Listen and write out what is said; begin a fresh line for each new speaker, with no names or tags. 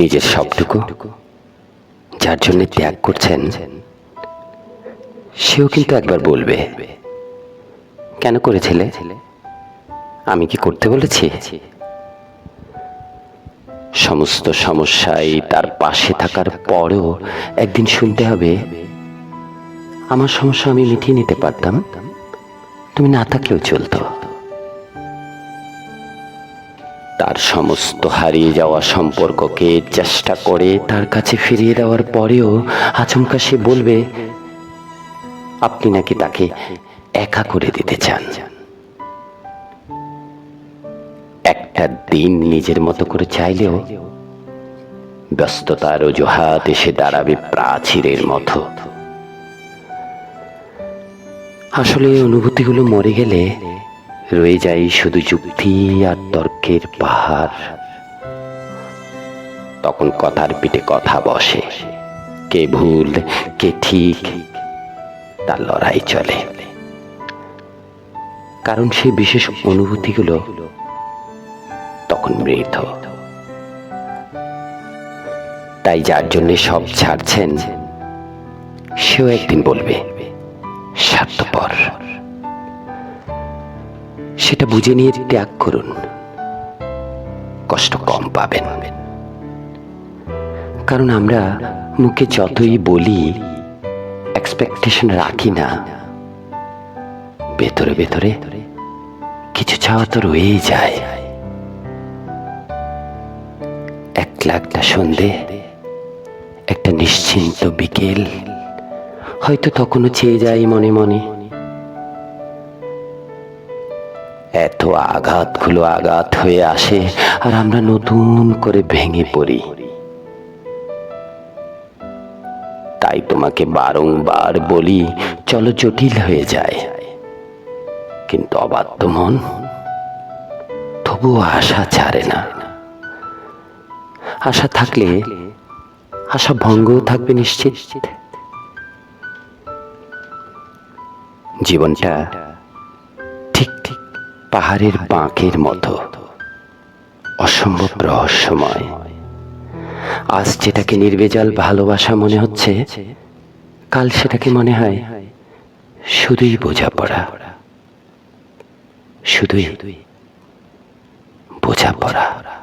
নিজের সবটুকু যার জন্য ত্যাগ করছেন, সেও কিন্তু একবার বলবে, কেন করেছিলে? আমি কি করতে বলেছি? সমস্ত সমস্যায় তার পাশে থাকার পরেও একদিন শুনতে হবে, আমার সমস্যা আমি মিটিয়ে নিতে পারতাম, তুমি না থাকলেও চলতো। তার সমস্ত হারিয়ে যাওয়া সম্পর্ককে চেষ্টা করে তার কাছে ফিরিয়ে দেওয়ার পরেও আচমকা সে বলবে, আপনি নাকি তাকে একা করে দিতে চান? একটা দিন নিজের মতো করে চাইলেও ব্যস্ততার অজুহাত এসে দাঁড়াবে প্রাচীরের মতো। আসলে অনুভূতিগুলো মরে গেলে রয়ে যায় শুধু যুক্তি আর তর্কের পাহাড়। তখন কথার পিঠে কথা বসে। কে ভুল, কে ঠিক, তার লড়াই চলে। কারণ সেই বিশেষ অনুভূতিগুলো তখন মৃত। তাই যার জন্য সব ছাড়ছেন, সেও একদিন বলবে, স্বার্থপর। সেটা বুঝে নিয়ে ত্যাগ করুন। কষ্ট কম পাবেন। কারণ আমরা মুখে যতই বলি এক্সপেকটেশন রাখি না। ভেতরে ভেতরে কিছু চাওয়া তো রয়েই যায়। একলা একটা সন্ধে, একটা নিশ্চিন্ত বিকেল, হয়তো তখনও চেয়ে যাই মনে মনে। এত আঘাতগুলো আঘাত হয়ে আসে আর আমরা নতুন করে ভেঙে পড়ি। তাই তোমাকে বারংবার বলি, চলো জটিল হয়ে যায়। কিন্তু অবাধ্য মন, তবুও আশা ছাড়ে না। আশা থাকলে, আশা ভঙ্গও থাকবে নিশ্চিত। জীবনটা পাহাড়ের বাঁকের মতো। অসম্ভব রহস্যময়। আজ যেটাকে নির্বেজাল ভালোবাসা মনে হচ্ছে, কাল সেটাকে মনে হয় শুধুই বোঝাপড়া। শুধুই বোঝাপড়া।